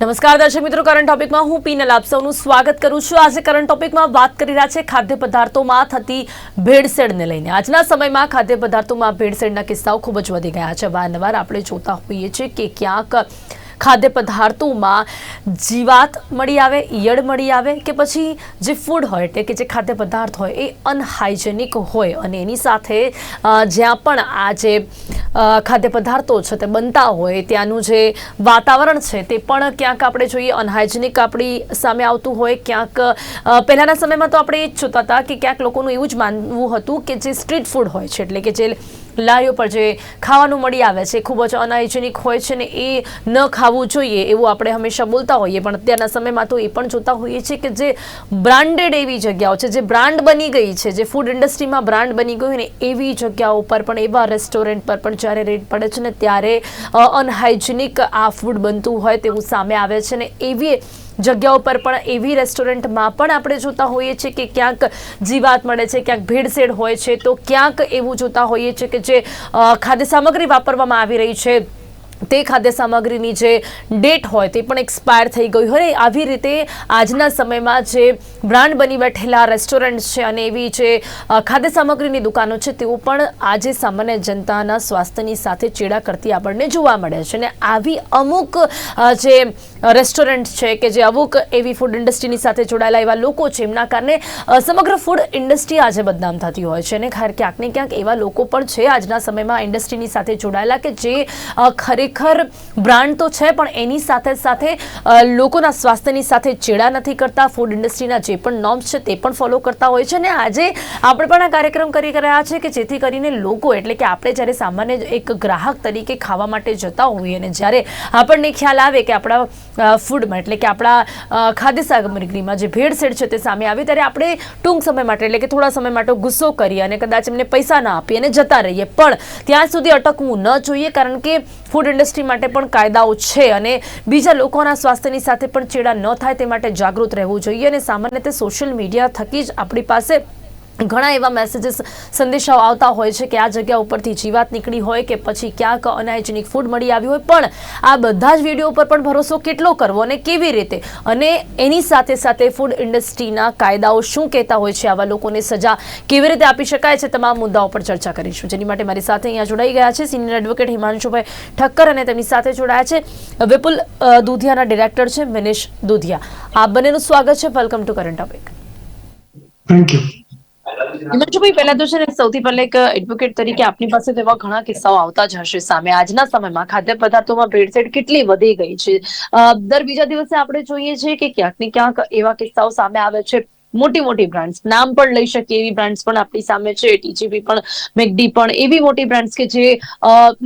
નમસ્કાર દર્શક મિત્રો કરંટ ટોપિકમાં હું પીનલ આપ સૌનું સ્વાગત કરું છું. આજે કરંટ ટોપિકમાં વાત કરી રહ્યા છે ખાદ્ય પદાર્થોમાં થતી ભેળસેળને લઈને. આજના સમયમાં ખાદ્ય પદાર્થોમાં ભેળસેળના કિસ્સાઓ ખૂબ જ વધી ગયા છે. વારંવાર આપણે જોતા હોઈએ છીએ કે ક્યાંક ખાદ્ય પદાર્થોમાં જીવાત મળી આવે, ઈયળ મળી આવે કે પછી જે ફૂડ હોય એટલે કે જે ખાદ્ય પદાર્થ હોય એ અનહાઇજેનિક હોય અને એની સાથે જ્યાં પણ આ જે ખાદ્ય પદાર્થો છે તે બનતા હોય, ત્યાંનું જે વાતાવરણ છે તે પણ ક્યાંક આપણે જોઈએ અનહાઇજેનિક આપણી સામે આવતું હોય, ક્યાંક પહેલાંના સમયમાં તો આપણે એ જ જોતા હતા કે ક્યાંક લોકોનું એવું જ માનવું હતું કે જે સ્ટ્રીટ ફૂડ હોય છે, એટલે કે જે લારીઓ પર જે ખાવાનું મળી આવે છે ખૂબ જ અનહાઇજેનિક હોય છે ને એ ન ખાવું જોઈએ એવું આપણે હંમેશા બોલતા હોઈએ. પણ અત્યારના સમયમાં તો એ પણ જોતા હોઈએ છીએ કે જે બ્રાન્ડેડ એવી જગ્યાઓ છે, જે બ્રાન્ડ બની ગઈ છે, જે ફૂડ ઇન્ડસ્ટ્રીમાં બ્રાન્ડ બની ગયું ને એવી જગ્યાઓ પર પણ, એવા રેસ્ટોરન્ટ પર પણ જ્યારે રેડ પડે છે ને ત્યારે અનહાઇજેનિક આ ફૂડ બનતું હોય તેવું સામે આવે છે ને એવી જગ્યાઓ પર પણ એવી રેસ્ટોરન્ટમાં પણ આપણે જોતા હોઈએ છીએ કે ક્યાંક જીવાત મળે છે, ક્યાંક ભેળસેળ હોય છે, તો ક્યાંક એવું જોતા હોઈએ છીએ કે જે ખાદ્ય સામગ્રી વાપરવામાં આવી રહી છે. તે ખાદ્ય સામગ્રીની જે ડેટ હોય તે પણ એક્સપાયર થઈ ગઈ હોય. આવી રીતે આજના સમયમાં જે બ્રાન્ડ બની બેઠેલા રેસ્ટોરન્ટ છે અને એવી જે ખાદ્ય સામગ્રીની દુકાનો છે, તેઓ પણ આજે સામાન્ય જનતાના સ્વાસ્થ્યની સાથે ચેડા કરતી આપણને જોવા મળે છે. અને આવી અમુક જે રેસ્ટોરન્ટ છે કે જે અમુક એવી ફૂડ ઇન્ડસ્ટ્રીની સાથે જોડાયેલા એવા લોકો છે, એમના કારણે સમગ્ર ફૂડ ઇન્ડસ્ટ્રી આજે બદનામ થતી હોય છે. અને ખરેખર ક્યાંક ને ક્યાંક એવા લોકો પણ છે આજના સમયમાં ઇન્ડસ્ટ્રીની સાથે જોડાયેલા કે જે ખરેખર બ્રાન્ડ તો છે, પણ એની સાથે સાથે લોકોના સ્વાસ્થ્યની સાથે ચેડા નથી કરતા. ફૂડ ઇન્ડસ્ટ્રીના જે પણ નોર્મ્સ છે તે પણ ફોલો કરતા હોય છે. અને આજે આપણે પણ આ કાર્યક્રમ કરી રહ્યા છે કે જેથી કરીને લોકો, એટલે કે આપણે જ્યારે સામાન્ય એક ગ્રાહક તરીકે ખાવા માટે જતા હોઈએ અને જ્યારે આપણને ખ્યાલ આવે કે આપણા ફૂડમાં એટલે કે આપણા ખાદ્ય સામગ્રીમાં જે ભેળસેળ છે તે સામે આવે. ત્યારે આપણે ટૂંક સમય માટે, એટલે કે થોડા સમય માટે ગુસ્સો કરીએ અને કદાચ એમને પૈસા ના આપીએ અને જતા રહીએ. પણ ત્યાં સુધી અટકવું ન જોઈએ, કારણ કે ફૂડ ઇન્ડસ્ટ્રી માટે પણ કાયદાઓ છે અને બીજા લોકોના સ્વાસ્થ્યની સાથે પણ ચેડા ન થાય તે માટે જાગૃત રહેવું જોઈએ અને સામાન્ય રીતે સોશિયલ મીડિયા થકી જ આપણી પાસે ઘણા એવા મેસેજીસ સંદેશાઓ આવતા હોય છે કે આ જગ્યા ઉપરથી જીવાત નીકળી હોય કે પછી ક્યાંક અનહાઇજેનિક ફૂડ મળી આવ્યું હોય. પણ આ બધા જ વીડિયો ઉપર પણ ભરોસો કેટલો કરવો અને કેવી રીતે? અને એની સાથે સાથે ફૂડ ઇન્ડસ્ટ્રીના કાયદાઓ શું કહેતા હોય છે? આવા લોકોને સજા કેવી રીતે આપી શકાય છે? તમામ મુદ્દાઓ પર ચર્ચા કરીશું. જેની માટે મારી સાથે અહીંયા જોડાઈ ગયા છે સિનિયર એડવોકેટ હિમાંશુભાઈ ઠક્કર અને તેમની સાથે જોડાયા છે વિપુલ દુધિયાના ડિરેક્ટર છે મિનેશ દુધિયા. આપ બંનેનું સ્વાગત છે. Welcome to current topic thank you હિમાંશુભાઈ પહેલા તો છે ને સૌથી પહેલા એક એડવોકેટ તરીકે આપની પાસે એવા ઘણા કિસ્સાઓ આવતા જ હશે સામે આજના સમયમાં. ખાદ્ય પદાર્થોમાં ભેળસેળ કેટલી વધી ગઈ છે? દર બીજા દિવસે આપણે જોઈએ છીએ કે ક્યાંક ને ક્યાંક એવા કિસ્સાઓ સામે આવે છે. મોટી મોટી બ્રાન્ડ્સ નામ પણ લઈ શકીએ એવી બ્રાન્ડ્સ પણ આપણી સામે છે. ટીજીબી પણ, મેકડી પણ, એવી મોટી બ્રાન્ડ્સ કે જે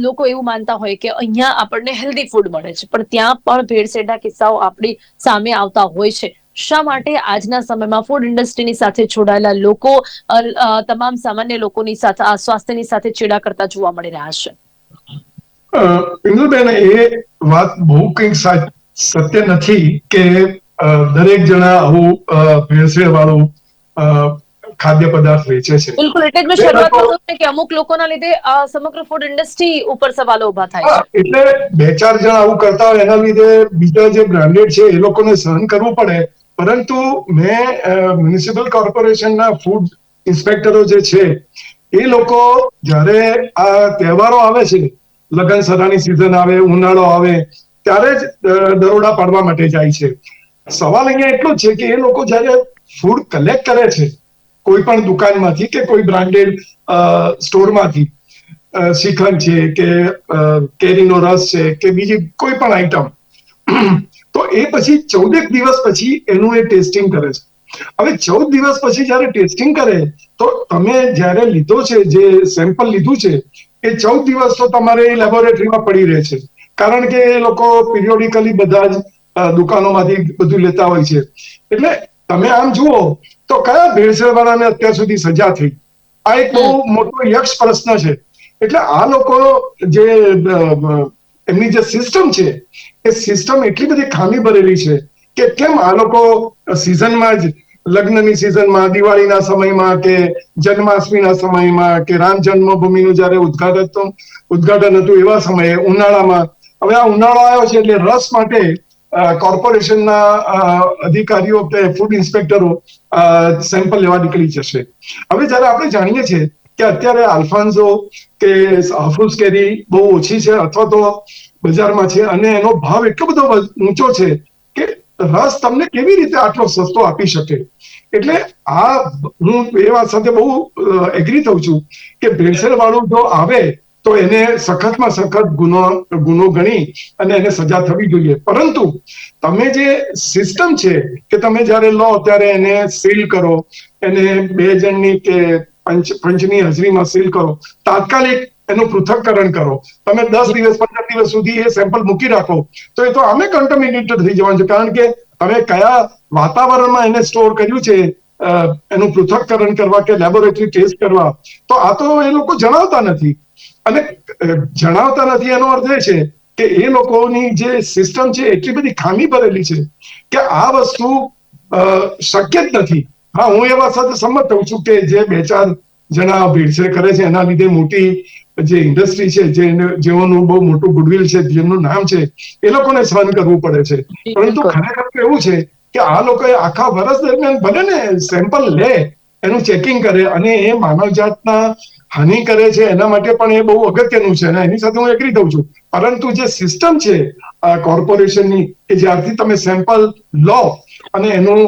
લોકો એવું માનતા હોય કે અહીંયા આપણને હેલ્ધી ફૂડ મળે છે. પણ ત્યાં પણ ભેળસેળના કિસ્સાઓ આપણી સામે આવતા હોય છે. શા માટે આજના સમયમાં ફૂડ ઇન્ડસ્ટ્રીની સાથે જોડાયેલા લોકો તમામ સામાન્ય લોકોની સાથે આ સ્વાસ્થ્યની સાથે ચેડા કરતા જોવા મળી રહ્યા છે? ઇન્દુબેન એ વાત બહુ કંઈક સત્ય નથી કે દરેક જણા આવું ભેળસેળ વાળું ખાદ્ય પદાર્થ વેચે છે. બિલકુલ એટલે જ મેં શરૂઆત શરૂઆતમાં કે અમુક લોકોના લીધે સમગ્ર ફૂડ ઇન્ડસ્ટ્રી ઉપર સવાલો ઊભા થાય છે. એટલે બે ચાર જણા આવું કરતા હોય એના લીધે બીજા જે બ્રાન્ડેડ છે એ લોકોને સહન કરવું પડે. પરંતુ મેં મ્યુનિસિપલ કોર્પોરેશનના ફૂડ ઇન્સ્પેક્ટરો જે છે, એ લોકો જ્યારે આ તહેવારો આવે છે, લગ્ન સરાની સિઝન આવે, ઉનાળો આવે, ત્યારે જ દરોડા પાડવા માટે જાય છે. સવાલ અહીંયા એટલો છે કે એ લોકો જ્યારે ફૂડ કલેક્ટ કરે છે, કોઈ પણ દુકાનમાંથી કે કોઈ બ્રાન્ડેડ સ્ટોરમાંથી શ્રીખંડ છે કે કેરીનો રસ છે કે બીજી કોઈ પણ આઈટમ તો એ પછી ચૌદેક દિવસ પછી એનું એ ટેસ્ટિંગ કરે છે. હવે ચૌદ દિવસ પછી જ્યારે ટેસ્ટિંગ કરે તો તમે જ્યારે લીધો છે જે સેમ્પલ લીધું છે એ ચૌદ દિવસ તો તમારે લેબોરેટરીમાં પડી રહે છે. કારણ કે એ લોકો પિરિયોડિકલી બધા જ દુકાનોમાંથી બધું લેતા હોય છે. એટલે તમે આમ જુઓ તો કયા ભેળસેળવાળાને અત્યાર સુધી સજા થઈ? આ એક બહુ મોટો યક્ષ પ્રશ્ન છે. એટલે આ લોકો જે એમની જે સિસ્ટમ છે, એ સિસ્ટમ એટલી બધી ખામી ભરેલી છે કે કેમ આ લોકો સિઝનમાં જ, લગ્નની સિઝનમાં દિવાળીના સમયમાં કે જન્માષ્ટમીના સમયમાં કે રામ જન્મભૂમિનું જયારે ઉદઘાટન તો ઉદઘાટન હતું એવા સમયે ઉનાળામાં. હવે આ ઉનાળો આવ્યો છે એટલે રસ માટે કોર્પોરેશનના અધિકારીઓ કે ફૂડ ઇન્સ્પેક્ટરો સેમ્પલ લેવા નીકળી જશે. હવે જ્યારે આપણે જાણીએ છીએ કે અત્યારે આલ્ફાન્ઝો કે હાફૂસ કેરી બહુ ઓછી છે અથવા તો બજારમાં છે અને એનો ભાવ એટલો બધો ઊંચો છે કે રસ તમને કેવી રીતે આટલો સસ્તો આપી શકે? એટલે આ હું એ વાત સાથે બહુ એગ્રી થઉં છું કે ભેળસેળ વાળું જો આવે તો એને સખતમાં સખત ગુનો ગુનો ગણી અને એને સજા થવી જોઈએ. પરંતુ તમે જે સિસ્ટમ છે કે તમે જ્યારે લો ત્યારે એને સીલ કરો, એને બે જણની કે પંચ પંચની હાજરીમાં સીલ કરો. તાત્કાલિક એનું પૃથક્કરણ કરો. તમે દસ દિવસ પંદર દિવસ સુધી એ સેમ્પલ મૂકી રાખો. તો એ તો અમે કન્ટામિનેટેડ થઈ જવાનું છે. કારણ કે તમે કયા વાતાવરણમાં એને સ્ટોર કર્યું છે એનું પૃથક્કરણ કરવા કે લેબોરેટરી ટેસ્ટ કરવા તો આ તો એ લોકો જણાવતા નથી. અને જણાવતા નથી એનો અર્થ એ છે કે એ લોકોની જે સિસ્ટમ છે એટલી બધી ખામી ભરેલી છે કે આ વસ્તુ શક્ય જ નથી. હા હું એ વાત સાથે સંમત થઉં છું કે જે બે ચાર જણા ભેળસેળ કરે છે એના લીધે મોટી જે ઇન્ડસ્ટ્રી છે જે જેઓનું બહુ મોટું ગુડવિલ છે જેમનું નામ છે એ લોકોને સહન કરવું પડે છે. પરંતુ ખરેખર તો એવું છે કે આ લોકોએ આખા વર્ષ દરમિયાન ભલે ને સેમ્પલ લે એનું ચેકિંગ કરે અને એ માનવજાતના હાનિ કરે છે એના માટે પણ એ બહુ અગત્યનું છે અને એની સાથે હું એગ્રી થઉં છું. પરંતુ જે સિસ્ટમ છે કોર્પોરેશનની કે જ્યારથી તમે સેમ્પલ લો અને એનું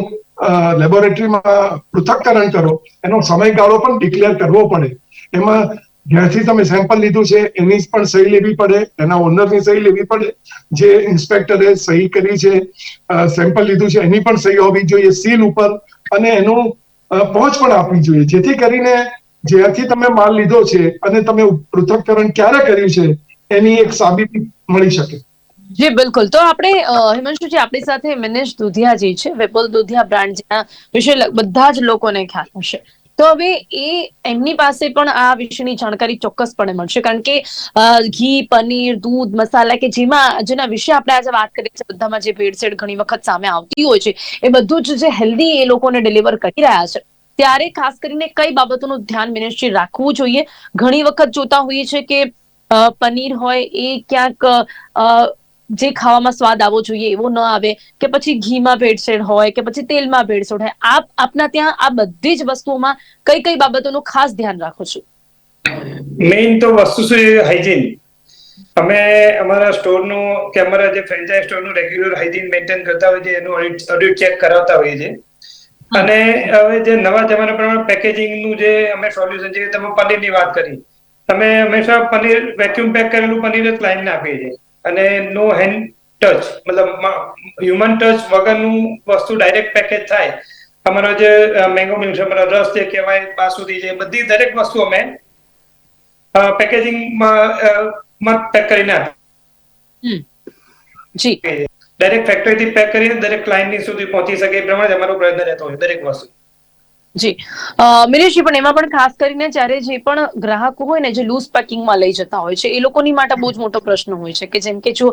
લેબોરેટરીમાં પૃથક્કરણ કરો. એનો સમયગાળો પણ ડિક્લેર કરવો પડે. એમાં જ્યાંથી તમે સેમ્પલ લીધું છે, એની પણ સહી લેવી પડે, એના ઓનરની સહી લેવી પડે, જે ઇન્સ્પેક્ટરે સહી કરી છે સેમ્પલ લીધું છે, એની પણ સહી હોવી જોઈએ સીલ ઉપર, અને એનું પહોંચ પણ આપવી જોઈએ. જેથી કરીને જ્યાંથી તમે માલ લીધો છે, અને તમે પૃથક્કરણ ક્યારે કર્યું છે, એની એક સાબિતી મળી શકે. જી, બિલકુલ. તો આપણે હિમાંશુજી, આપણી સાથે મિનેશ દુધિયાજી છે, વેપોલ દુધિયા બ્રાન્ડ જેના વિશે બધા જ લોકોને ખ્યાલ હશે. તો હવે એ, એમની પાસે પણ આ વિશેની જાણકારી ચોક્કસપણે મળશે. કારણ કે ઘી, પનીર, દૂધ, મસાલા કે જેમાં, જેના વિશે આપણે આજે વાત કરીએ છીએ, બધામાં જે ભેળસેળ ઘણી વખત સામે આવતી હોય છે, એ બધું જ જે હેલ્ધી એ લોકોને ડિલિવર કરી રહ્યા છે, ત્યારે ખાસ કરીને કઈ બાબતોનું ધ્યાન મિનેશજી રાખવું જોઈએ? ઘણી વખત જોતા હોઈએ છે કે પનીર હોય એ ક્યાંક જે ખાવામાં સ્વાદ આવવો જોઈએ એવો ન આવે કે પછી ઘીમાં ભેળસેળ હોય કે પછી તેલમાં ભેળસેળ હોય. આપ, આપના ત્યાં આ બધી જ વસ્તુઓમાં કઈ કઈ બાબતોનું ખાસ ધ્યાન રાખો છો? મેઇન તો વસ્તુ છે હાઇજીન અમે અમારા સ્ટોરનું કે અમારા જે ફ્રેન્ચાઇઝ સ્ટોરનું રેગ્યુલર હાઇજીન મેન્ટેન કરતા હોય છે એનું ઓડિટ ઓડિટ ચેક કરાવતા હોઈએ છીએ. અને હવે જે નવા જમાના પ્રમાણે પેકેજિંગનું જે અમે સોલ્યુશન છે તમે પનીરની વાત કરી. તમે હંમેશા પનીર વેક્યુમ પેક કરેલું પનીર જ ક્લાયન્ટને આપીએ છીએ. અને નો હેન્ડ ટચ મતલબ હ્યુમન ટચ વગરનું વસ્તુ ડાયરેક્ટ પેકેજ થાય. અમારો જે મેંગો મિલ્ક છે અમારો રસ જે કહેવાય બાસુદી છે બધી દરેક વસ્તુ અમે પેકેજિંગમાં પેક કરીને આપીએ જી. ડાયરેક્ટ ફેક્ટરીથી પેક કરીને દરેક ક્લાયન્ટની સુધી પહોંચી શકે એ પ્રમાણે અમારો પ્રયત્ન રહેતો હોય દરેક વસ્તુ. જી. અ, મિનેશજી પણ એમાં પણ ખાસ કરીને જ્યારે જે પણ ગ્રાહકો હોય ને જે લૂઝ પેકિંગમાં લઈ જતા હોય છે એ લોકોની માટે બહુ જ મોટો પ્રશ્ન હોય છે કે જેમ કે જો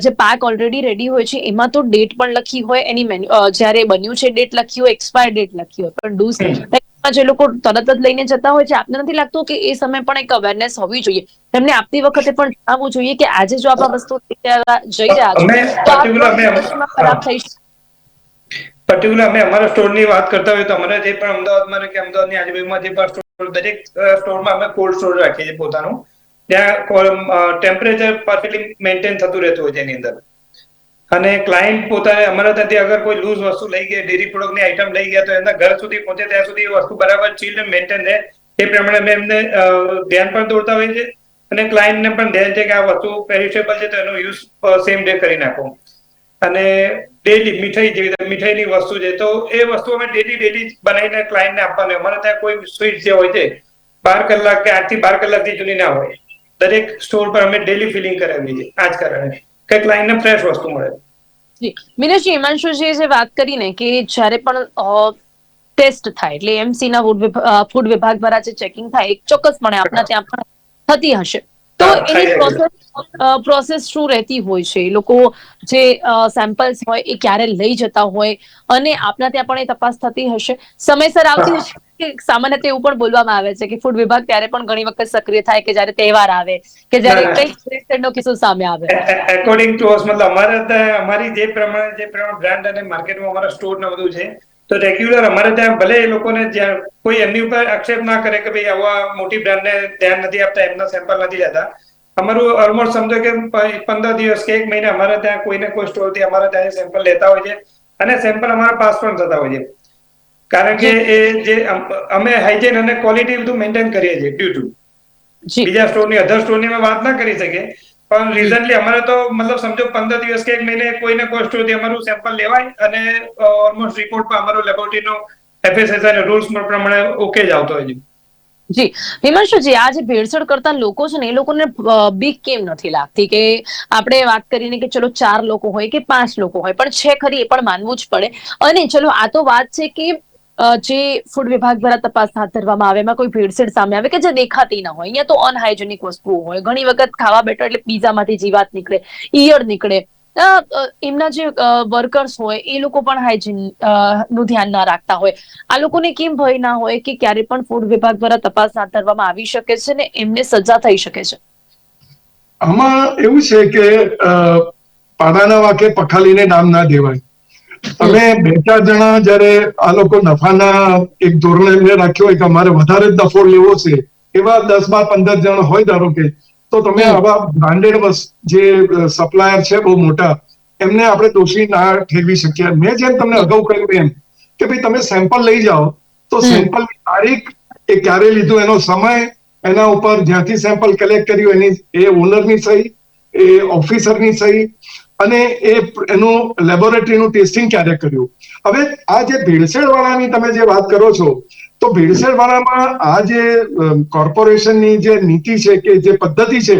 જે પેક ઓલરેડી રેડી હોય છે એમાં તો ડેટ પણ લખી હોય એની મેન્યુ જ્યારે બન્યું છે ડેટ લખી હોય એક્સપાયર ડેટ લખી હોય પણ લૂઝ જે લોકો તરત જ લઈને જતા હોય છે આપને નથી લાગતું કે એ સમય પણ એક અવેરનેસ હોવી જોઈએ? તેમને આપતી વખતે પણ જણાવવું જોઈએ કે આજે જો આપ આ વસ્તુ જઈ રહ્યા છો ખરાબ થઈ શકે પર્ટિક્યુલર અમે અમારા સ્ટોરની વાત કરતા હોય તો અમારા જે પણ અમદાવાદમાં કે અમદાવાદની આજુબાજુમાં જે પણ સ્ટોર દરેક સ્ટોરમાં અમે કોલ્ડ સ્ટોર રાખીએ છીએ પોતાનું. ત્યાં ટેમ્પરેચર પરફેક્ટલી મેન્ટેન થતું રહેતું હોય છે એની અંદર. અને ક્લાયન્ટ પોતાને અમારા ત્યાંથી અગર કોઈ લૂઝ વસ્તુ લઈ ગયા ડેરી પ્રોડક્ટની આઈટમ લઈ ગયા તો એમના ઘર સુધી પહોંચે, ત્યાં સુધી એ વસ્તુ બરાબર ચીલ્ડ મેન્ટેન રહે. એ પ્રમાણે અમે એમને ધ્યાન પણ દોડતા હોઈએ છીએ. અને ક્લાયન્ટને પણ ધ્યાન છે કે આ વસ્તુ પેરિશેબલ છે તો એનો યુઝ સેમ ડે કરી નાખો. અને ડેલી મીઠાઈ જેવી મીઠાઈની વસ્તુ છે તો એ વસ્તુ અમે ડેલી ડેલી બનાવીને ક્લાયન્ટને આપવાની અમારે ત્યાં કોઈ સ્વીટ જે હોય છે બાર કલાક કે આઠથી બાર કલાકથી જૂની ના હોય. દરેક સ્ટોર પર અમે ડેલી ફિલિંગ કરાવીએ છીએ આ જ કારણે. કે ક્લાયન્ટને ફ્રેશ વસ્તુ મળે. જી. મિનેશજી હિમાંશુજીએ જે વાત કરીને કે જ્યારે પણ ટેસ્ટ થાય એટલે એમસી ના ફૂડ વિભાગ દ્વારા જે ચેકિંગ થાય ચોક્કસ ચોક્કસપણે આપના ત્યાં પણ થતી હશે. તો એની. પ્રોસેસ પ્રોસેસ શું રહેતી હોય છે? એ લોકો જે સેમ્પલ્સ હોય એ ક્યારે લઈ જતા હોય? અને આપના ત્યાં પણ એ તપાસ થતી હશે? સમયસર આવતી હશે કે સામાન્ય એવું પણ બોલવામાં આવે છે કે ફૂડ વિભાગ ત્યારે પણ ઘણી વખત સક્રિય થાય કે જ્યારે તહેવાર આવે? કે જ્યારે કઈ ના. કિસ્સો સામે આવે? એકોર્ડિંગ ટુ અસ મતલબ અમારે અમારી જે પ્રમાણે જે પ્રમાણે બ્રાન્ડ અને માર્કેટમાં અમારા સ્ટોર ને બધું છે તો રેગ્યુલર અમારે ત્યાં ભલે એ લોકોને જ્યાં કોઈ એમની ઉપર આક્ષેપ ના કરે કે ભાઈ આવા મોટી બ્રાન્ડને ધ્યાન નથી આપતા એમના સેમ્પલ નથી લેતા. અમારું ઓલમોસ્ટ સમજો કે પંદર દિવસ કે એક મહિને અમારે ત્યાં કોઈને કોઈ સ્ટોરથી અમારે ત્યાં સેમ્પલ લેતા હોય છે અને સેમ્પલ અમારા પાસ પણ થતા હોય છે. કારણ કે એ જે અમે હાઇજેન અને ક્વોલિટી બધું મેન્ટેન કરીએ છીએ ડ્યુ ટુ બીજા બીજા સ્ટોરની અધર સ્ટોરની અમે વાત ના કરી શકીએ. પણ રિઝન્ટલી અમારે તો મતલબ સમજો પંદર દિવસ કે એક મહિને કોઈને કોઈ સ્ટોરથી અમારું સેમ્પલ લેવાય અને ઓલમોસ્ટ રિપોર્ટ પર અમારો લેબોરેટરીનો એફએસએસઆઈ રૂલ્સ પ્રમાણે ઓકે જ આવતો હોય છે. જી. હિમાંશુજી આ જે ભેળસેળ કરતા લોકો છે ને એ લોકોને બીક કેમ નથી લાગતી? કે આપણે વાત કરીને કે ચલો ચાર લોકો હોય કે પાંચ લોકો હોય પણ છે ખરી એ પણ માનવું જ પડે. અને ચલો આ તો વાત છે કે જે ફૂડ વિભાગ દ્વારા તપાસ હાથ ધરવામાં આવે, એમાં કોઈ ભેળસેળ સામે આવે કે જે દેખાતી ના હોય. અહીંયા તો અનહાઇજેનિક વસ્તુઓ હોય. ઘણી વખત ખાવા બેઠો એટલે પીઝામાંથી જીવાત નીકળે, ઈયળ નીકળે. એમના જે વર્કર્સ હોય, એ લોકો પણ હાઇજીનનું ધ્યાન ના રાખતા હોય. આ લોકોને કેમ ભય ના હોય કે ક્યારે પણ ફૂડ વિભાગ દ્વારા તપાસ હાથ ધરવામાં આવી શકે છે ને એમને સજા થઈ શકે છે? આમાં એવું છે કે પાડાના વાકે પખાલીને નામ ના દેવાય. તમે બે ચાર જણા જયારે આ લોકો નફાના એક ધોરણે એમને રાખ્યો હોય કે અમારે વધારે જ નફો લેવો છે એવા દસ બાર પંદર જણ હોય ધારો કે તો તમે આવા બ્રાન્ડેડ જે સપ્લાયર છે બહુ મોટા એમને આપણે દોષી ના ઠેરવી શકીએ. મેં જેમ તમને અગાઉ કહ્યું એમ કે ભાઈ તમે સેમ્પલ લઈ જાઓ તો સેમ્પલ સેમ્પલની તારીખ એ ક્યારે લીધું એનો સમય એના ઉપર જ્યાંથી સેમ્પલ કલેક્ટ કર્યું એની એ ઓનરની સહી એ ઓફિસરની સહી અને એ એનું લેબોરેટરીનું ટેસ્ટિંગ ક્યારે કર્યું? હવે આ જે ભેળસેળ વાળાની તમે જે વાત કરો છો તો ભેળસેળ વાળામાં આ જે કોર્પોરેશનની જે નીતિ છે કે જે પદ્ધતિ છે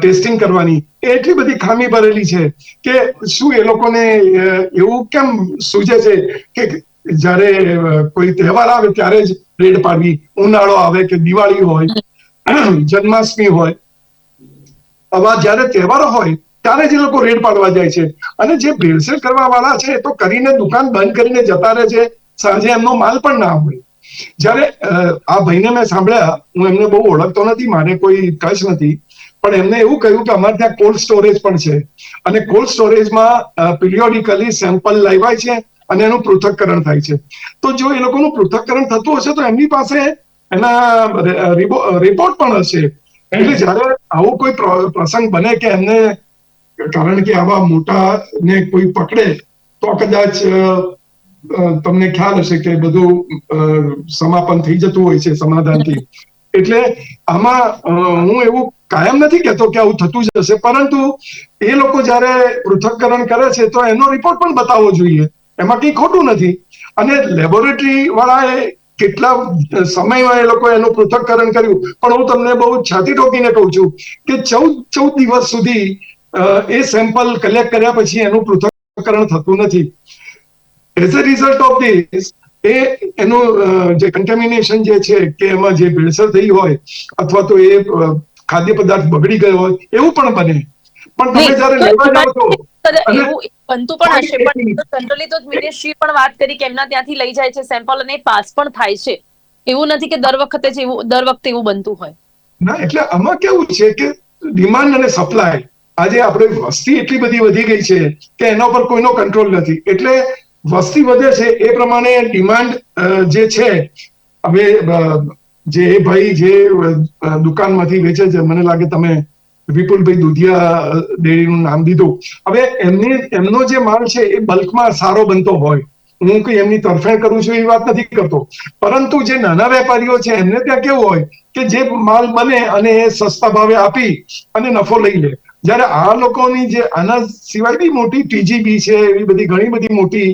ટેસ્ટિંગ કરવાની એ એટલી બધી ખામી ભરેલી છે કે શું એ લોકોને એવું કેમ સૂજે છે કે જ્યારે કોઈ તહેવાર આવે ત્યારે જ રેડ પાડવી ઉનાળો આવે કે દિવાળી હોય જન્માષ્ટમી હોય. આવા જ્યારે તહેવારો હોય ત્યારે જ એ લોકો રેડ પાડવા જાય છે. અને જે ભેળસેળ કરવા વાળા છે તો કરીને દુકાન બંધ કરીને જતા રહે છે. સાંજે એમનો માલ પણ ના હોય. જ્યારે આ ભાઈને મેં સાંભળ્યા, હું એમને બહુ ઓળખતો નથી, મારે કોઈ ટચ નથી, પણ એમને એવું કહ્યું કે અમારે ત્યાં કોલ્ડ સ્ટોરેજ પણ છે. અને કોલ્ડ સ્ટોરેજમાં પિરિયોડિકલી સેમ્પલ લેવાય છે અને એનું પૃથક્કરણ થાય છે. તો જો એ લોકોનું પૃથક્કરણ થતું હશે, તો એમની પાસે એના રિપોર્ટ પણ હશે. એટલે જ્યારે આવું કોઈ પ્રસંગ બને કે એમને કારણ કે આવા મોટા ને કોઈ પકડે તો કદાચ તમને ખ્યાલ હશે કે બધું સમાપન થઈ જતું હોય છે સમાધાનથી. એટલે આમાં હું એવું કાયમ નથી કહેતો કે આવું થતું જ હશે, પરંતુ એ લોકો જ્યારે પૃથક્કરણ કરે છે તો એનો રિપોર્ટ પણ બતાવવો જોઈએ. એમાં કંઈ ખોટું નથી. અને લેબોરેટરી વાળાએ કેટલા સમયમાં એ લોકો એનું પૃથક્કરણ કર્યું? પણ હું તમને બહુ છાતી ટોકીને કહું છું કે ચૌદ ચૌદ દિવસ સુધી એ સેમ્પલ કલેક્ટ કર્યા પછી એનું પૃથક્કરણ થતું નથી. As a result of this એ એનું જે કન્ટેમિનેશન જે છે કે એમાં જે ભેળસેળ થઈ હોય અથવા તો એ ખાદ્ય પદાર્થ બગડી ગયો હોય એવું પણ બને. પણ તમે જ્યારે લેવા જાઓ એવું બનતું પણ હશે પણ. જનરલી તો મિનેશજી પણ વાત કરી કે એમના ત્યાંથી લઈ જાય છે સેમ્પલ અને પાસ પણ થાય છે. એવું નથી કે દર વખતે જ એવું દર વખતે એવું બનતું હોય. ના એટલે આમાં કેવું છે કે ડિમાન્ડ અને સપ્લાય આજે આપણે વસ્તી એટલી બધી વધી ગઈ છે કે એના પર કોઈનો કંટ્રોલ નથી. એટલે વસ્તી વધે છે એ પ્રમાણે ડિમાન્ડ જે છે, હવે જે એ ભાઈ, જે દુકાનમાંથી વેચે છે, મને લાગે તમે વિપુલભાઈ દુધિયા ડેરીનું નામ દીધું. હવે એમની, એમનો જે માલ છે એ બલ્કમાં સારો બનતો હોય. હું કઈ એમની તરફેણ કરું છું એ વાત નથી કરતો. પરંતુ જે નાના વેપારીઓ છે, એમને ત્યાં કેવું હોય કે જે માલ બને અને એ સસ્તા ભાવે આપી અને નફો લઈ લે. જ્યારે આ લોકોની જે આના સિવાય બી મોટી ટીજીબી છે, એવી બધી ઘણી બધી મોટી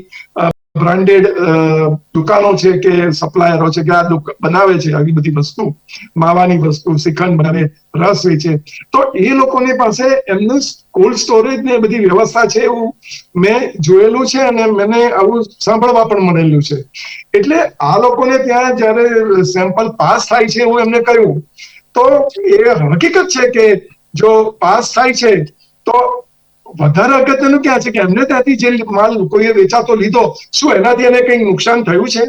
બ્રાન્ડેડ દુકાનો છે કે સપ્લાયરો છે કે આ બનાવે છે આવી બધી વસ્તુ, માવાની વસ્તુ, શ્રીખંડ બનાવે, રસ વેચે તો એ લોકોની પાસે એમનું કોલ્ડ સ્ટોરેજ ને બધી વ્યવસ્થા છે એવું મેં જોયેલું છે અને મને આવું સાંભળવા પણ મળેલું છે. એટલે આ લોકોને ત્યાં જ્યારે સેમ્પલ પાસ થાય છે એવું એમને કહ્યું, તો એ હકીકત છે કે જો પાસ થાય છે, તો વધારે અગત્યનું ક્યાં છે કે એમને ત્યાંથી જે માલ કોઈએ વેચાતો લીધો, શું એનાથી એને કંઈ નુકસાન થયું છે?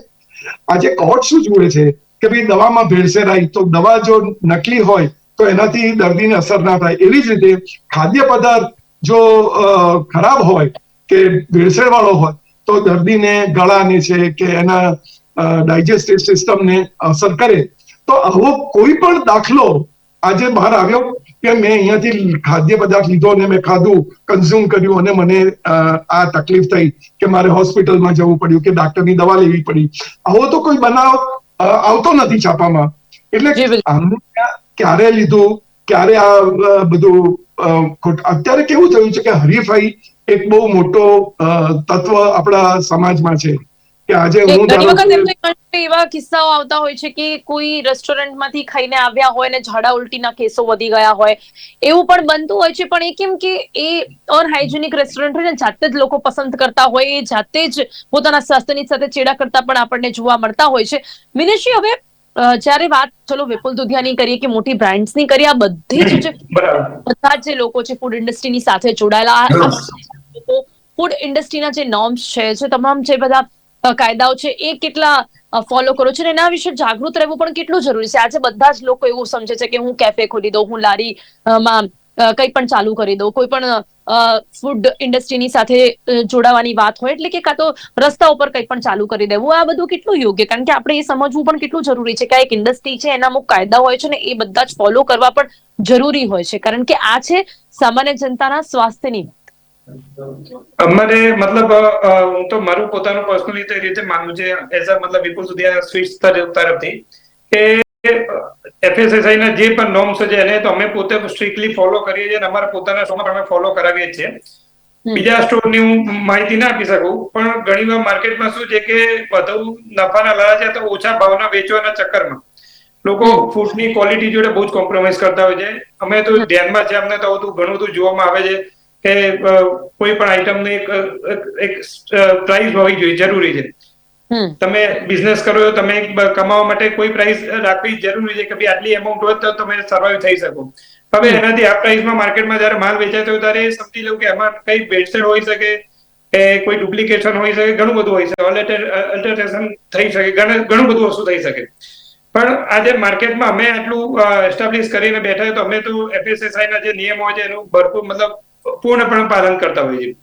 આજે કોર્ટ શું જુએ છે કે ભાઈ દવામાં ભેળસેરાઈ તો દવા જો નકલી હોય, તો એનાથી દર્દીને અસર ના થાય. એવી જ રીતે ખાદ્ય પદાર્થ જો ખરાબ હોય કે ભેળસેળ વાળો હોય, તો દર્દીને ગળાને છે કે એના ડાયજેસ્ટિવ સિસ્ટમને અસર કરે. તો આવો કોઈ પણ દાખલો આજે બહાર આવ્યો કે મેં અહીંયાથી ખાદ્ય પદાર્થ લીધો અને મેં ખાધું કન્ઝ્યુમ કર્યું અને મને આ તકલીફ થઈ કે મારે હોસ્પિટલમાં જવું પડ્યું કે ડોક્ટરની દવા લેવી પડી. આવો તો કોઈ બનાવ આવતો નથી છાપામાં. એટલે ક્યારે લીધું ક્યારે આ બધું અત્યારે કેવું થયું છે કે હરીફાઈ એક બહુ મોટો તત્વ આપણા સમાજમાં છે. કે આજે હું ઘણી વખત એવા કિસ્સાઓ આવતા હોય છે કે કોઈ રેસ્ટોરન્ટમાંથી ખાઈને આવ્યા હોય અને ઝાડા ઉલટીના કેસો વધી ગયા હોય. એવું પણ બનતું હોય છે પણ એ કેમ કે એ અનહાઇજેનિક રેસ્ટોરન્ટ હોય ને જાતે જ લોકો પસંદ કરતા હોય એ જાતે જ પોતાના સ્વાસ્થ્યની સાથે ચેડા કરતા પણ આપણને જોવા મળતા હોય છે. મિનેશજી હવે જ્યારે વાત ચલો વિપુલ દુધિયાની કરીએ કે મોટી બ્રાન્ડ્સની કરીએ આ બધી જ બધા જ જે લોકો છે ફૂડ ઇન્ડસ્ટ્રીની સાથે જોડાયેલા લોકો ફૂડ ઇન્ડસ્ટ્રીના જે નોર્મ્સ છે જે તમામ જે બધા કાયદાઓ છે એ કેટલા ફોલો કરો છો અને એના વિશે જાગૃત રહેવું પણ કેટલું જરૂરી છે? આજે બધા જ લોકો એવું સમજે છે કે હું કેફે ખોલી દઉં, હું લારી માં કંઈ પણ ચાલુ કરી દઉં, કોઈ પણ ફૂડ ઇન્ડસ્ટ્રીની સાથે જોડાવાની વાત હોય એટલે કે કાં તો રસ્તા ઉપર કંઈ પણ ચાલુ કરી દેવું, આ બધું કેટલું યોગ્ય? કારણ કે આપણે એ સમજવું પણ કેટલું જરૂરી છે કે આ એક ઇન્ડસ્ટ્રી છે, એના અમુક કાયદા હોય છે ને એ બધા જ ફોલો કરવા પણ જરૂરી હોય છે. કારણ કે આ છે સામાન્ય જનતાના સ્વાસ્થ્યની અમારે મતલબ હું તો મારું પોતાનું પર્સનલી રીતે માનવું છે એઝ અ મતલબ વિપુલ સુધી સ્વીટ્સ તરફથી કે એફએસએસઆઈ ના જે પણ નોર્મ્સ છે એને તો અમે પોતે સ્ટ્રિક્ટલી ફોલો કરીએ છીએ અને અમારા પોતાના શોમાં અમે ફોલો કરાવીએ છીએ. બીજા સ્ટોરની હું માહિતી ના આપી શકું પણ ઘણી વાર માર્કેટમાં શું છે કે વધુ નફાના લાલચે તો ઓછા ભાવના વેચવાના ચક્કરમાં. લોકો ફૂડની ક્વોલિટી જોડે બહુ જ કોમ્પ્રોમાઇઝ કરતા હોય છે. અમે તો ધ્યાનમાં છે અમને તો ઘણું બધું જોવામાં આવે છે. કે કોઈ પણ આઇટમ એક એક- એક પ્રાઇસ હોવી જોઈએ જરૂરી છે. તમે બિઝનેસ કરો તમે કમાવા માટે કોઈ પ્રાઇસ રાખવી જરૂરી છે કે ભાઈ આટલી એમાઉન્ટ હોય તો તમે સર્વાઈવ થઈ શકો. હવે એનાથી આ પ્રાઇસમાં માર્કેટમાં જયારે માલ વેચાતો હોય ત્યારે સમજી લઉં કે એમાં કઈ ભેળસેળ હોઈ શકે કે કોઈ ડુપ્લિકેશન હોઈ શકે ઘણું બધું હોઈ શકે. અલ્ટરેશન થઈ શકે ઘણું બધું વસ્તુ થઈ શકે. પણ આજે માર્કેટમાં અમે આટલું એસ્ટાબ્લિશ કરીને બેઠા તો અમે તો એફએસએસઆઈ ના જે નિયમો હોય છે એનું ભરપૂર મતલબ પૂર્ણપણે પાલન કરતા હોઈએ છીએ.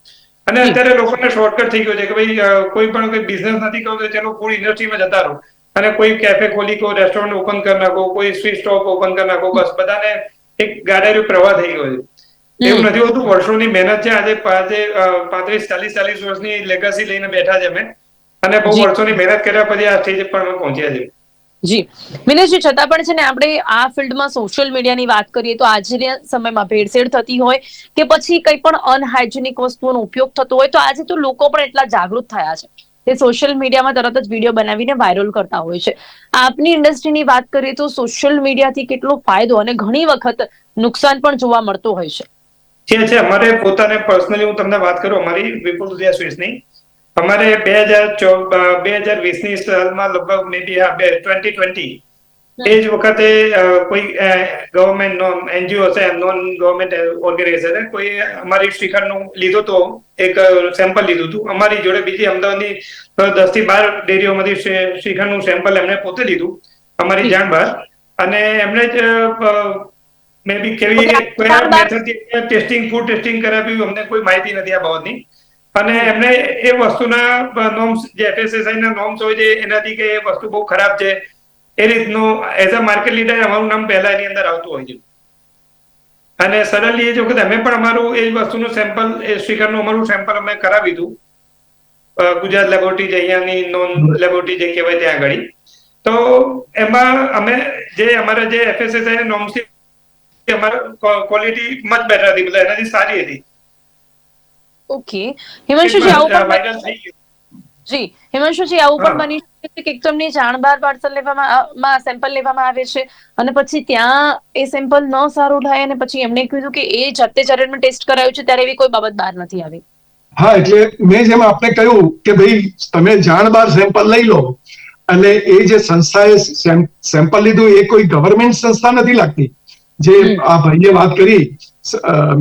અને અત્યારે લોકોને શોર્ટકટ થઈ ગયો છે કે ભાઈ કોઈ પણ કોઈ બિઝનેસ નથી કરવો તો ચલો ફૂડ ઇન્ડસ્ટ્રીમાં જતા રહો. અને કોઈ કેફે ખોલી કો રેસ્ટોરન્ટ ઓપન કરી નાખો કોઈ સ્વીટ સ્ટોપ ઓપન કરી નાખો બસ બધાને એક ગાડાનો પ્રવાહ થઈ ગયો છે. એવું નથી હોતું વર્ષોની મહેનત છે આજે આજે પાંત્રીસ ચાલીસ ચાલીસ વર્ષની લેગસી લઈને બેઠા છે અમે. અને બહુ વર્ષોની મહેનત કર્યા પછી આ સ્ટેજ પર અમે પહોંચ્યા છે જી. મિનેશજી છતાં પણ છે ને આપણે આ ફિલ્ડમાં સોશિયલ મીડિયાની વાત કરીએ તો આજના સમયમાં ભેળસેળ થતી હોય કે પછી કંઈ પણ અનહાઇજેનિક વસ્તુઓનો ઉપયોગ થતો હોય તો આજે તો લોકો પણ એટલા જાગૃત થયા છે તે સોશિયલ મીડિયામાં તરત જ વીડિયો બનાવીને વાયરલ કરતા હોય છે. આપની ઇન્ડસ્ટ્રીની વાત કરીએ તો સોશિયલ મીડિયાથી કેટલો ફાયદો અને ઘણી વખત નુકસાન પણ જોવા મળતો હોય છે. છે છે, અમારે પોતાને પર્સનલી હું તમને વાત કરું, અમારી વિપુલ સ્વીટ્સની. અમારે બે હજાર બે હજાર વીસની સાલમાં લગભગ મે બી બે ટ્વેન્ટી ટ્વેન્ટી એ જ વખતે કોઈ ગવર્મેન્ટ નો એનજીઓ છે નોન ગવર્મેન્ટ ઓર્ગેનાઇઝેશન કોઈ અમારી શ્રીખંડનું લીધું તો એક સેમ્પલ લીધું હતું. અમારી જોડે બીજી અમદાવાદની દસથી બાર ડેરીઓમાંથી શ્રીખંડ શ્રીખંડનું સેમ્પલ એમણે પોતે લીધું અમારી જાણ બહાર. અને એમણે જ મે બી કેવી કયા મેથડથી ટેસ્ટિંગ ફૂડ ટેસ્ટિંગ કરાવ્યું અમને કોઈ માહિતી નથી આ બાબતની. અને એમને એ વસ્તુના નોમ્સ જે એફએસએસઆઈ ના નોર્મ્સ હોય છે, એનાથી કે એ વસ્તુ બહુ ખરાબ છે, એ રીતનું એઝ અ માર્કેટ લીડર અમારું નામ પહેલા એની અંદર આવતું હોય છે. અને સડનલી એ જ વખતે અમે પણ અમારું એ વસ્તુનું સેમ્પલ એ શ્રીખંડનું અમારું સેમ્પલ અમે કરાવી દીધું. ગુજરાત લેબોરેટરી જે અહીંયાની નોન લેબોરેટરી જે કહેવાય ત્યાં આગળ. તો એમાં અમે જે અમારા જે એફએસએસઆઈ નોમ્સ અમારા ક્વોલિટી મચ બેટર હતી, મતલબ એનાથી સારી હતી. ઓકે હિમાંશુજી આવું જી હિમાંશુજી આવું પણ બની શકે છે કે તમને તો જાણ બહાર પાર્સલ લેવામાં માં સેમ્પલ લેવામાં આવે છે અને પછી ત્યાં એ સેમ્પલ ન સારું થાય અને પછી એમને કીધું કે એ જાતે જ્યારે ટેસ્ટ કરાયું છે ત્યારે એવી કોઈ બાબત બહાર નથી આવી. હા એટલે મેં જેમ આપને કહ્યું કે ભાઈ તમે જાણ બાર સેમ્પલ લઈ લો અને એ જે સંસ્થાએ સેમ્પલ લીધું એ કોઈ ગવર્મેન્ટ સંસ્થા નથી લાગતી. જે આ ભાઈએ વાત કરી મિનેશ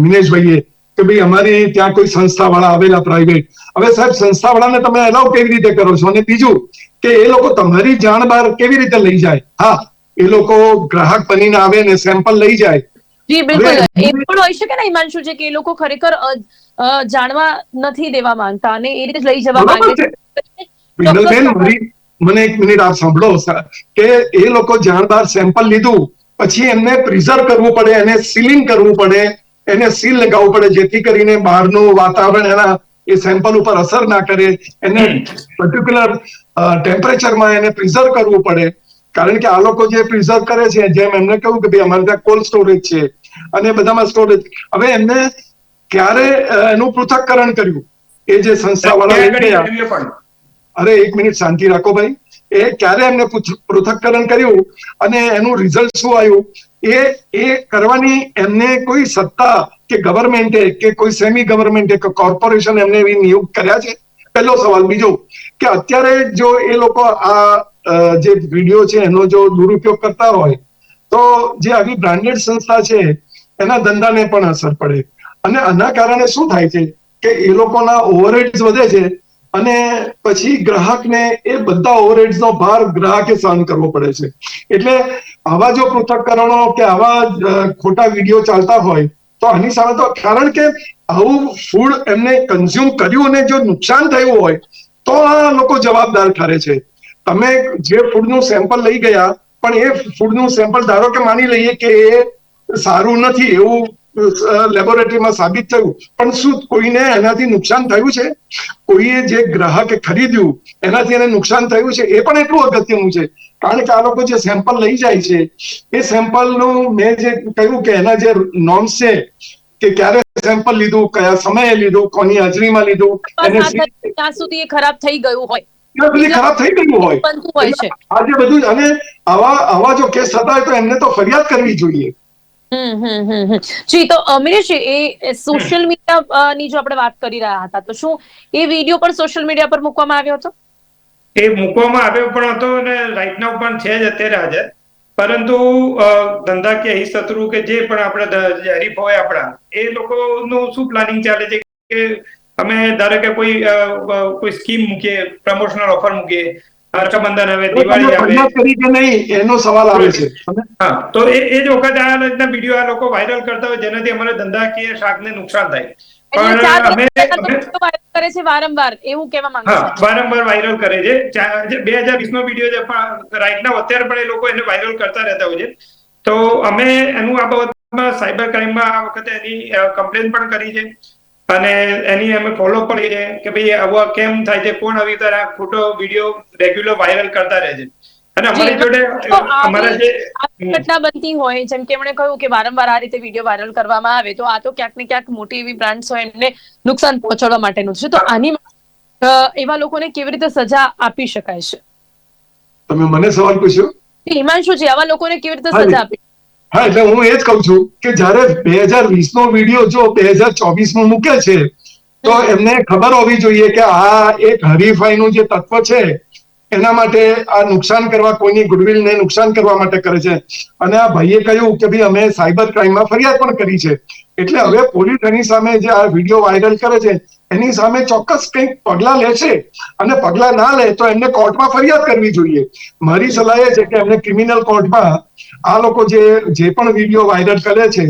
મિનેશભાઈએ કે ભાઈ અમારી ત્યાં કોઈ સંસ્થા વાળા આવેલા પ્રાઇવેટ હવે સાહેબ સંસ્થા વાળાને તમે એલાવ કેવી રીતે કરો છો? અને બીજું કે એ લોકો તમારી જાણ બહાર કેવી રીતે લઈ જાય? હા એ લોકો ગ્રાહક બનીને આવે ને સેમ્પલ લઈ જાય. જી બિલકુલ. એ પણ હોઈ શકે ને હિમાંશુ છે કે એ લોકો ખરેખર જાણવા નથી દેવા માંગતા અને એ રીતે જ લઈ જવા માંગે છે. મને એક મિનિટ આપ સાંભળો. કે એ લોકો જાણબાર સેમ્પલ લીધું પછી એમને પ્રિઝર્વ કરવું પડે એને સીલિંગ કરવું પડે. એને સીલ લગાવવું પડે જેથી કરીને બહારનું વાતાવરણ એના એ સેમ્પલ ઉપર અસર ના કરે. એને પર્ટિક્યુલર ટેમ્પરેચરમાં એને પ્રિઝર્વ કરવું પડે. કારણ કે આ લોકો જે પ્રિઝર્વ કરે છે જેમ એમને કહ્યું કે ભાઈ અમારે ત્યાં કોલ્ડ સ્ટોરેજ છે અને બધામાં સ્ટોરેજ હવે એમને ક્યારે એનું પૃથક્કરણ કર્યું? એ જે સંસ્થા વાળા અરે એક મિનિટ શાંતિ રાખો ભાઈ. એ ક્યારે એમને પૃથક્કરણ કર્યું અને એનું રિઝલ્ટ શું આવ્યું? એ એ કરવાની એમને કોઈ સત્તા કે ગવર્મેન્ટે કે કોઈ સેમી ગવર્મેન્ટે કે કોર્પોરેશન એમને એવી નિયુક્ત કર્યા છે? પહેલો સવાલ. બીજો, કે અત્યારે જો એ લોકો આ જે વીડિયો છે, એનો જો દુરુપયોગ કરતા હોય, તો જે આવી બ્રાન્ડેડ સંસ્થા છે, એના ધંધાને પણ અસર પડે. અને આના કારણે શું થાય છે કે એ લોકોના ઓવરહેડ્સ વધે છે અને પછી ગ્રાહકને એ બધા ઓવરહેડ્સ નો ભાર ગ્રાહકે સહન કરવો પડે છે. એટલે આવા જો પૃથ્થકરણો કે આવા ખોટા વીડિયો ચાલતા હોય, તો આની સામે તો, કારણ કે આવું ફૂડ એમને કન્ઝ્યુમ કર્યું અને જો નુકસાન થયું હોય, તો આ લોકો જવાબદાર ઠરે છે. તમે જે ફૂડનું સેમ્પલ લઈ ગયા, પણ એ ફૂડનું સેમ્પલ ધારો કે માની લઈએ કે એ સારું નથી એવું લેબોરેટરીમાં સાબિત થયું. પણ શું કોઈને એનાથી નુકસાન થયું છે? કોઈએ જે ગ્રાહકે ખરીદ્યું એનાથી એને નુકસાન થયું છે? એ પણ એટલું અગત્યનું છે. કારણ કે આ લોકો જે સેમ્પલ લઈ જાય છે એ સેમ્પલનું મેં જે કહ્યું કે એના જે નોર્મ્સ છે કે ક્યારે સેમ્પલ લીધું કયા સમયે લીધું કોની હાજરીમાં લીધું એને ત્યાં સુધી એ ખરાબ થઈ ગયું હોય. ખરાબ થઈ ગયું હોય. આજે બધું અને આવા આવા જો કેસ થતા હોય તો એમને તો ફરિયાદ કરવી જોઈએ. જી તો અમીરેશજી એ સોશિયલ મીડિયા ની જો આપણે વાત કરી રહ્યા હતા તો શું એ વીડિયો પણ સોશિયલ મીડિયા પર મૂકવામાં આવ્યો હતો? એ મૂકવામાં આવ્યો પણ હતો અને રાઈટ નાવ પણ છે જ અત્યારે હાજર પરંતુ ધંધાકીય શત્રુ કે જે પણ આપણે હરીફ હોય આપણા એ લોકોનું શું પ્લાનિંગ ચાલે છે કે અમે ધારો કે કોઈ કોઈ સ્કીમ મૂકીએ પ્રમોશનલ ઓફર મૂકીએ રક્ષાબંધન આવે દિવાળી આવે. નહીં એનો સવાલ આવે છે. હા તો એ એ જ વખતે આ રીતના વીડિયો આ લોકો વાયરલ કરતા હોય જેનાથી અમારે ધંધાકીય શાકને નુકસાન થાય. કરે છે વારંવાર એવું કહેવા માંગુ હા વારંવાર વાયરલ કરે છે. બે હજાર વીસ નો વીડિયો છે પણ રાઈટ નાવ અત્યારે પણ એ લોકો એને વાયરલ કરતા રહેતા હોય છે. તો અમે એનું આ બાબતમાં સાયબર ક્રાઇમમાં આ વખતે એની કમ્પ્લેન પણ કરી છે. અને એની અમે ફોલો કરીએ છીએ કે ભાઈ આવા કેમ થાય છે? કોણ આવી આ ખોટો વીડિયો રેગ્યુલર વાયરલ કરતા રહે છે? અને અમારી જોડે અમારા જે ઘટના બનતી હોય જેમ કે એમણે કહ્યું કે વારંવાર આ રીતે વીડિયો વાયરલ કરવામાં આવે તો આ તો ક્યાંક ને ક્યાંક મોટી એવી બ્રાન્ડ્સ હોય એમને નુકસાન પહોંચાડવા માટેનું છે. તો આની એવા લોકોને કેવી રીતે સજા આપી શકાય છે? તમે મને સવાલ પૂછ્યો? હિમાંશુ છે આવા લોકોને કેવી રીતે સજા આપી હા એટલે હું એ જ કહું છું કે જ્યારે બે હજાર વીસ નો વીડિયો જો બે હજાર ચોવીસમાં મૂકે છે તો એમને ખબર હોવી જોઈએ કે આ એક હરીફાઈનું જે તત્વ છે એના માટે આ નુકસાન કરવા કોઈની ગુડવિલને નુકસાન કરવા માટે કરે છે. અને આ ભાઈએ કહ્યું કે ભાઈ અમે સાયબર ક્રાઇમમાં ફરિયાદ પણ કરી છે. એટલે હવે પોલીસ એની સામે જે આ વીડિયો વાયરલ કરે છે એની સામે ચોક્કસ કંઈક પગલા લેશે અને પગલા ના લે તો એમને કોર્ટમાં ફરિયાદ કરવી જોઈએ. મારી સલાહ એ છે કે એમને ક્રિમિનલ કોર્ટમાં આ લોકો જે જે પણ વીડિયો વાયરલ કરે છે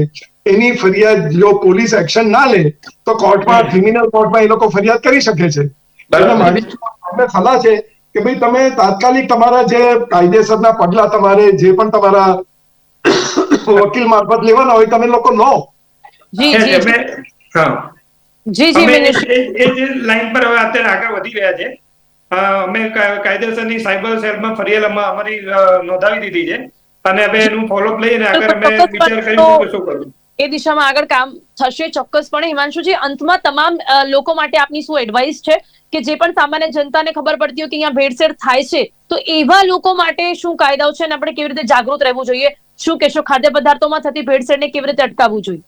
એની ફરિયાદ જો પોલીસ એક્શન ના લે તો કોર્ટમાં ક્રિમિનલ કોર્ટમાં એ લોકો ફરિયાદ કરી શકે છે. એટલે મારી સલાહ છે કે ભાઈ તમે તાત્કાલિક તમારા જે કાયદેસરના પગલા તમારે જે પણ તમારા વકીલ મારફત લેવાના હોય તમે લોકો લો. જી જી. હા. જી જી એ જે લાઈન પર હવે અત્યારે આગળ વધી રહ્યા છે. અમે કાયદેસરની સાયબર સેલમાં ફરિયાદ અમારી નોંધાવી દીધી છે. અને હવે એનું ફોલોઅપ લઈને આગળ અમે વિચાર કરીશું કે શું કરવું. એ દિશામાં આગળ કામ થશે ચોક્કસપણે. હિમાંશુજી અંતમાં તમામ લોકો માટે આપની શું એડવાઇસ છે? કે જે પણ સામાન્ય જનતાને ખબર પડતી હોય કે અહીંયા ભેળસેળ થાય છે તો એવા લોકો માટે શું કાયદાઓ છે? અને આપણે કેવી રીતે જાગૃત રહેવું જોઈએ? શું કહેશો? ખાદ્ય પદાર્થોમાં થતી ભેળસેળને કેવી રીતે અટકાવવું જોઈએ?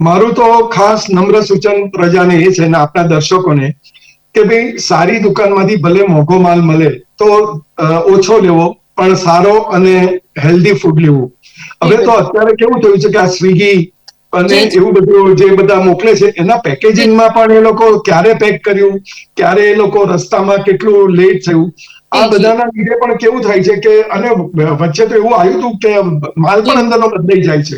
મારું તો ખાસ નમ્ર સૂચન પ્રજાને એ છે ને આપણા દર્શકોને કે ભાઈ સારી દુકાનમાંથી ભલે મોંઘો માલ મળે તો ઓછો લેવો પણ સારો અને હેલ્ધી ફૂડ લેવું હવે તો અત્યારે કેવું થયું છે કે આ સ્વિગી અને. એવું બધું જે બધા મોકલે છે એના પેકેજિંગમાં પણ એ લોકો ક્યારે પેક કર્યું ક્યારે એ લોકો રસ્તામાં કેટલું લેટ થયું આ. બધાના લીધે પણ કેવું થાય છે કે અને વચ્ચે તો એવું આવ્યું હતું કે માલ પણ અંદરનો બદલાઈ જાય છે.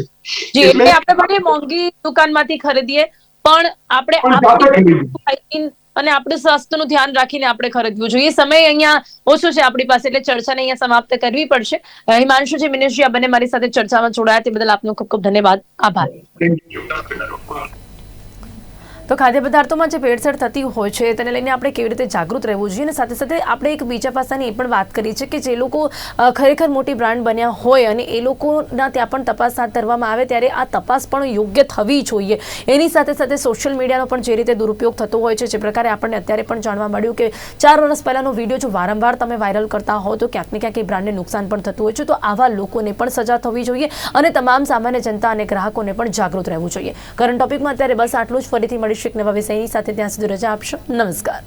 એટલે આપણે ભલે મોંઘી દુકાનમાંથી ખરીદીએ પણ આપણે અને આપણે સ્વાસ્થ્યનું ધ્યાન રાખીને આપણે ખરીદવું જોઈએ. સમય અહીંયા ઓછો છે આપણી પાસે એટલે ચર્ચાને અહીંયા સમાપ્ત કરવી પડશે. અ, હિમાંશુ જે મિનેશજી આ બંને મારી સાથે ચર્ચામાં જોડાયા તે બદલ આપનો ખૂબ ખૂબ ધન્યવાદ. આભાર. તો ખાદ્ય પદાર્થોમાં જે ભેળસેળ થતી હોય છે, તેને લઈને આપણે કેવી રીતે જાગૃત રહેવું જોઈએ? અને સાથે સાથે આપણે એક બીજા પાસાની એ પણ વાત કરી છે કે જે લોકો ખરેખર મોટી બ્રાન્ડ બન્યા હોય અને એ લોકોના ત્યાં પણ તપાસ હાથ ધરવામાં આવે ત્યારે આ તપાસ પણ યોગ્ય થવી જોઈએ. એની સાથે સાથે સોશિયલ મીડિયાનો પણ જે રીતે દુરુપયોગ થતો હોય છે, જે પ્રકારે આપણને અત્યારે પણ જાણવા મળ્યું કે ચાર વર્ષ પહેલાંનો વીડિયો જો વારંવાર તમે વાયરલ કરતા હો, તો ક્યાંક ને ક્યાંક એ બ્રાન્ડને નુકસાન પણ થતું હોય છે. તો આવા લોકોને પણ સજા થવી જોઈએ અને તમામ સામાન્ય જનતા અને ગ્રાહકોને પણ જાગૃત રહેવું જોઈએ. કરંટ ટોપિકમાં અત્યારે બસ આટલું જ. ફરીથી મળીશું. એક નવા વિષયની સાથે ત્યાં સુધી રજા આપશો નમસ્કાર